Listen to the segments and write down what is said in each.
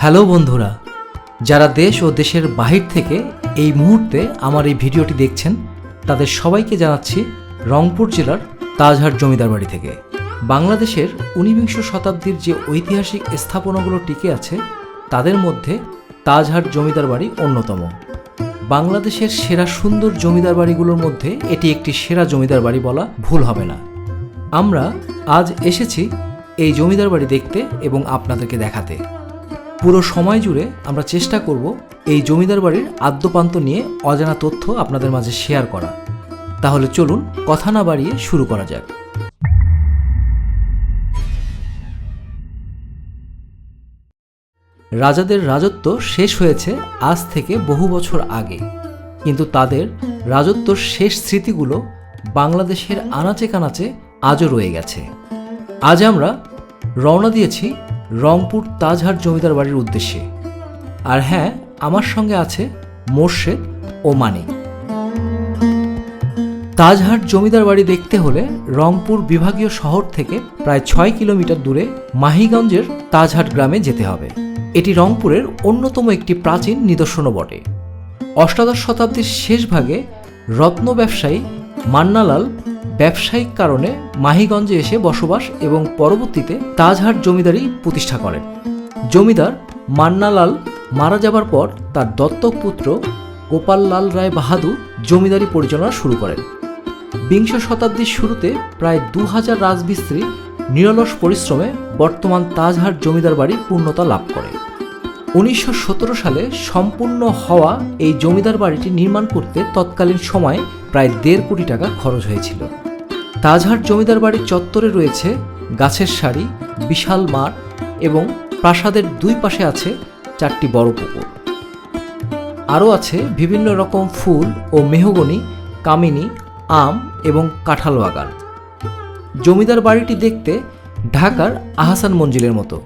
Hello বন্ধুরা, যারা দেশ ও দেশের বাহির থেকে এই মুহূর্তে আমার এই ভিডিওটি দেখছেন, তাদের সবাইকে জানাচ্ছি রংপুর জেলার তাজহাট জমিদার বাড়ি থেকে। বাংলাদেশের ঊনবিংশ শতাব্দীর যে ঐতিহাসিক স্থাপনাগুলো টিকে আছে, তাদের মধ্যে তাজহাট জমিদার বাড়ি অন্যতম। বাংলাদেশের সেরা সুন্দর জমিদার বাড়িগুলোর মধ্যে এটি একটি সেরা জমিদার বাড়ি বলা ভুল হবে না। আমরা আজ এসেছি এই জমিদার বাড়ি দেখতে এবং আপনাদেরকে দেখাতে। পুরো সময় জুড়ে আমরা চেষ্টা করব এই জমিদার বাড়ির আদ্যপান্ত নিয়ে অজানা তথ্য আপনাদের মাঝে শেয়ার করা। তাহলে চলুন কথা না বাড়িয়ে শুরু করা যাক। রাজাদের রাজত্ব শেষ হয়েছে আজ থেকে বহু বছর আগে। কিন্তু তাদের রাজত্বর শেষ স্মৃতিগুলো বাংলাদেশের আনাচে কানাচে আজও রয়ে গেছে। আজ আমরা রওনা দিয়েছি রংপুর তাজহাট জমিদার বাড়ির উদ্দেশ্যে। আর হ্যাঁ আমার সঙ্গে আছে মোর্শেদ ও মানিক। তাজহাট জমিদার বাড়ি দেখতে হলে রংপুর বিভাগীয় শহর থেকে প্রায় ছয় কিলোমিটার দূরে মাহিগঞ্জের তাজহাট গ্রামে যেতে হবে। এটি রংপুরের অন্যতম একটি প্রাচীন নিদর্শনও বটে। অষ্টাদশ শতাব্দীর শেষ ভাগে রত্ন ব্যবসায়ী মান্নালাল ব্যবসায়িক কারণে মাহিগঞ্জে এসে বসবাস এবং পরবর্তীতে তাজহাট জমিদারি প্রতিষ্ঠা করেন। জমিদার মান্নালাল মারা যাবার পর তার দত্তক পুত্র গোপাললাল রায় বাহাদুর জমিদারি পরিচালনা শুরু করেন। বিংশ শতাব্দীর শুরুতে প্রায় দু হাজার রাজমিস্ত্রি নিরলস পরিশ্রমে বর্তমান তাজহাট জমিদার বাড়ি পূর্ণতা লাভ করে। উনিশশো সতেরো সালে সম্পূর্ণ হওয়া এই জমিদার বাড়িটি নির্মাণ করতে তৎকালীন সময়ে প্রায় দেড় কোটি টাকা খরচ হয়েছিল। তাজহাট জমিদার বাড়ির চত্বরে রয়েছে গাছের সারি, বিশাল মাঠ এবং প্রাসাদের দুই পাশে আছে চারটি বড় পুকুর। আরও আছে বিভিন্ন রকম ফুল ও মেহগনি, কামিনী, আম এবং কাঁঠাল বাগান জমিদার বাড়িটি দেখতে ঢাকার আহসান মঞ্জিলের মতো।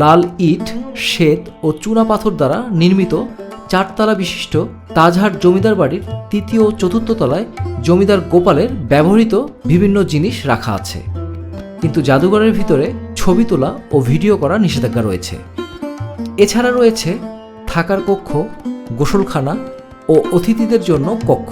লাল ইট, শ্বেত ও চুনা পাথর দ্বারা নির্মিত চারতলা বিশিষ্ট তাজহাট জমিদার বাড়ির তৃতীয় ও চতুর্থ তলায় জমিদার গোপালের ব্যবহৃত বিভিন্ন জিনিস রাখা আছে। কিন্তু জাদুঘরের ভিতরে ছবি তোলা ও ভিডিও করা নিষেধাজ্ঞা রয়েছে। এছাড়া রয়েছে থাকার কক্ষ, গোসলখানা ও অতিথিদের জন্য কক্ষ।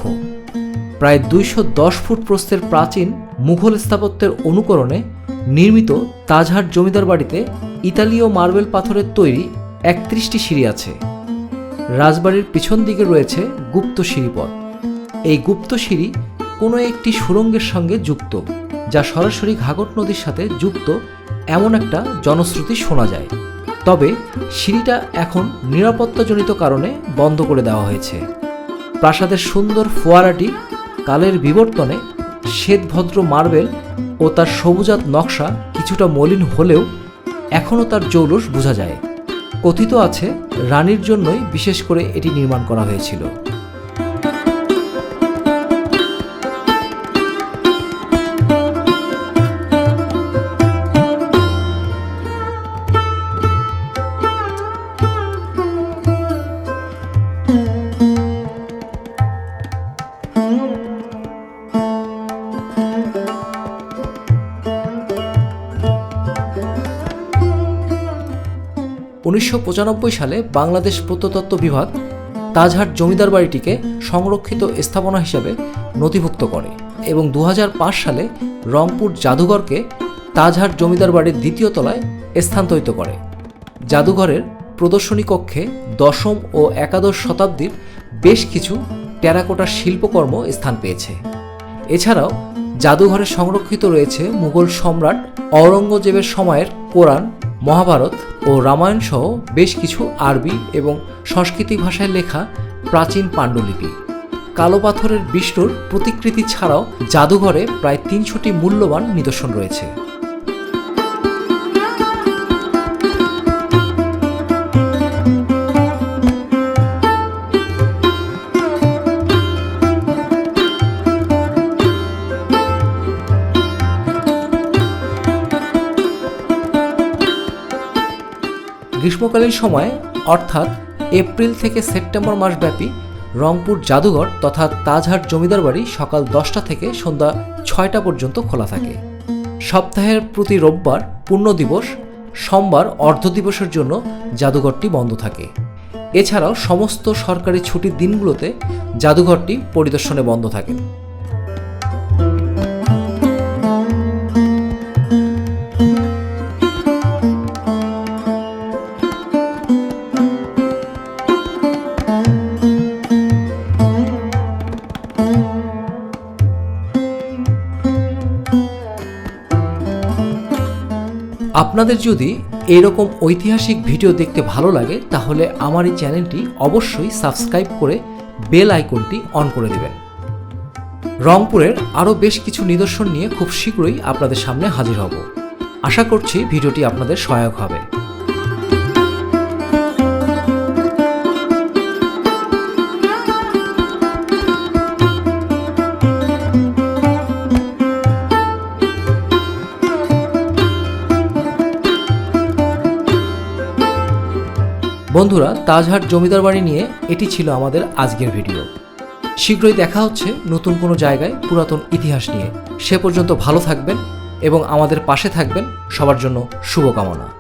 প্রায় দুইশো দশ ফুট প্রস্থের প্রাচীন মুঘল স্থাপত্যের অনুকরণে নির্মিত তাজহাট জমিদার বাড়িতে ইতালীয় মার্বেল পাথরের তৈরি একত্রিশটি সিঁড়ি আছে। রাজবাড়ির পিছন দিকে রয়েছে গুপ্ত সিঁড়িপথ এই গুপ্ত সিঁড়ি কোনো একটি সুরঙ্গের সঙ্গে যুক্ত, যা সরাসরি ঘাঘট নদীর সাথে যুক্ত এমন একটা জনশ্রুতি শোনা যায়। তবে সিঁড়িটা এখন নিরাপত্তাজনিত কারণে বন্ধ করে দেওয়া হয়েছে। প্রাসাদের সুন্দর ফোয়ারাটি কালের বিবর্তনে শ্বেতভদ্র মার্বেল ও তার সবুজাত নকশা কিছুটা মলিন হলেও এখনও তার জৌলুস বোঝা যায়। কথিত আছে রানীর জন্যই বিশেষ করে এটি নির্মাণ করা হয়েছিল। উনিশশো পঁচানব্বই সালে বাংলাদেশ প্রত্নতত্ত্ব বিভাগ তাজহাট জমিদার বাড়িটিকে সংরক্ষিত স্থাপনা হিসেবে নথিভুক্ত করে এবং দু হাজার পাঁচ সালে রংপুর জাদুঘরকে তাজহাট জমিদার বাড়ির দ্বিতীয় তলায় স্থানান্তরিত করে। জাদুঘরের প্রদর্শনী কক্ষে দশম ও একাদশ শতাব্দীর বেশ কিছু টেরাকোটার শিল্পকর্ম স্থান পেয়েছে। এছাড়াও জাদুঘরে সংরক্ষিত রয়েছে মুঘল সম্রাট অরঙ্গজেবের সময়ের কোরআন, মহাভারত ও রামায়ণ সহ বেশ কিছু আরবি এবং সংস্কৃত ভাষায় লেখা প্রাচীন পাণ্ডুলিপি। কালো পাথরের বিষ্ণুর প্রতিকৃতি ছাড়াও জাদুঘরে প্রায় তিনশোটি মূল্যবান নিদর্শন রয়েছে। গ্রীষ্মকালীন সময়ে, অর্থাৎ এপ্রিল থেকে সেপ্টেম্বর মাসব্যাপী, রংপুর, জাদুঘর তথা তাজহাট জমিদার বাড়ি সকাল দশটা থেকে সন্ধ্যা ছয়টা পর্যন্ত খোলা থাকে। সপ্তাহের প্রতি রোববার পূর্ণ দিবস, সোমবার অর্ধ দিবসের জন্য জাদুঘরটি বন্ধ থাকে। এছাড়াও সমস্ত সরকারি ছুটির দিনগুলোতে জাদুঘরটি পরিদর্শনে বন্ধ থাকে। আপনাদের যদি এরকম ঐতিহাসিক ভিডিও দেখতে ভালো লাগে, তাহলে আমার এই চ্যানেলটি অবশ্যই সাবস্ক্রাইব করে বেল আইকনটি অন করে দেবেন। রংপুরের আরও বেশ কিছু নিদর্শন নিয়ে খুব শীঘ্রই আপনাদের সামনে হাজির হব। আশা করছি ভিডিওটি আপনাদের সহায়ক হবে। বন্ধুরা, তাজহাট জমিদার বাড়ি নিয়ে এটি ছিল আমাদের আজকের ভিডিও। শীঘ্রই দেখা হচ্ছে নতুন কোনো জায়গায় পুরাতন ইতিহাস নিয়ে। সে পর্যন্ত ভালো থাকবেন এবং আমাদের পাশে থাকবেন। সবার জন্য শুভকামনা।